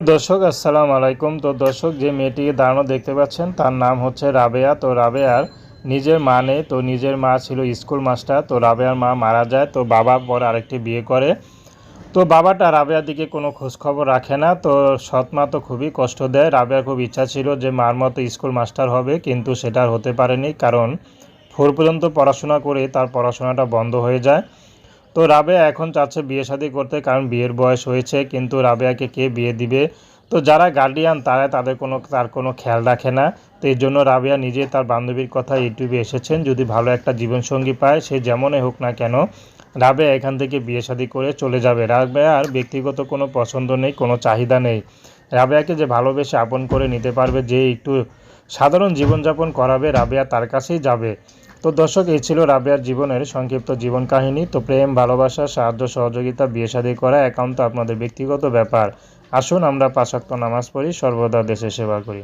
দর্শক, আসসালামু আলাইকুম। তো দর্শক, যে মেয়েটিকে দাঁড়ানো দেখতে পাচ্ছেন, তার নাম হচ্ছে রাবেয়া। তো রাবেয়ার নিজের মা নেই, তো নিজের মা ছিল স্কুল মাস্টার। তো রাবেয়ার মা মারা যায়, তো বাবা পরে আরেকটি বিয়ে করে। তো বাবাটা রাবেয়ার দিকে কোনো খোঁজখবর রাখে না, তো সৎ মা তো খুবই কষ্ট দেয়। রাবেয়ার খুব ইচ্ছা ছিল যে মার মতো স্কুল মাস্টার হবে, কিন্তু সেটা হতে পারেনি, কারণ ফোর পর্যন্ত পড়াশোনা করে তার পড়াশোনাটা বন্ধ হয়ে যায়। তো রাবেয়া এখন চাচ্ছে বিয়ে শাদী করতে কারণ বিয়ের বয়স হয়েছে, কিন্তু রাবেয়াকে কে বিয়ে দিবে? তো যারা গার্ডিয়ান তারা তাদের কোনো, তার কোনো খেয়াল রাখে না। তো এই জন্য রাবেয়া নিজে তার বান্ধবীর কথা ইউটিউবে এসেছেন, যদি ভালো একটা জীবনসঙ্গী পায়, সে যেমনই হোক না কেন রাবেয়া এখান থেকে বিয়ে শাদী করে চলে যাবে। রাবেয়ার ব্যক্তিগত কোনো পছন্দ নেই, কোনো চাহিদা নেই। রাবেয়াকে যে ভালোবেসে আপন করে নিতে পারবে, যে একটু সাধারণ জীবনযাপন করাবে, রাবেয়া তার কাছেই যাবে। তো দর্শক, এই ছিল রাবেয়ার জীবনের সংক্ষিপ্ত জীবন কাহিনী। তো প্রেম, ভালোবাসা, সাহায্য, সহযোগিতা, বিয়ে শাদী করা একান্ত আপনাদের ব্যক্তিগত ব্যাপার। আসুন আমরা পাশাক্ত নামাজ পড়ি, সর্বদা দেশে সেবা করি।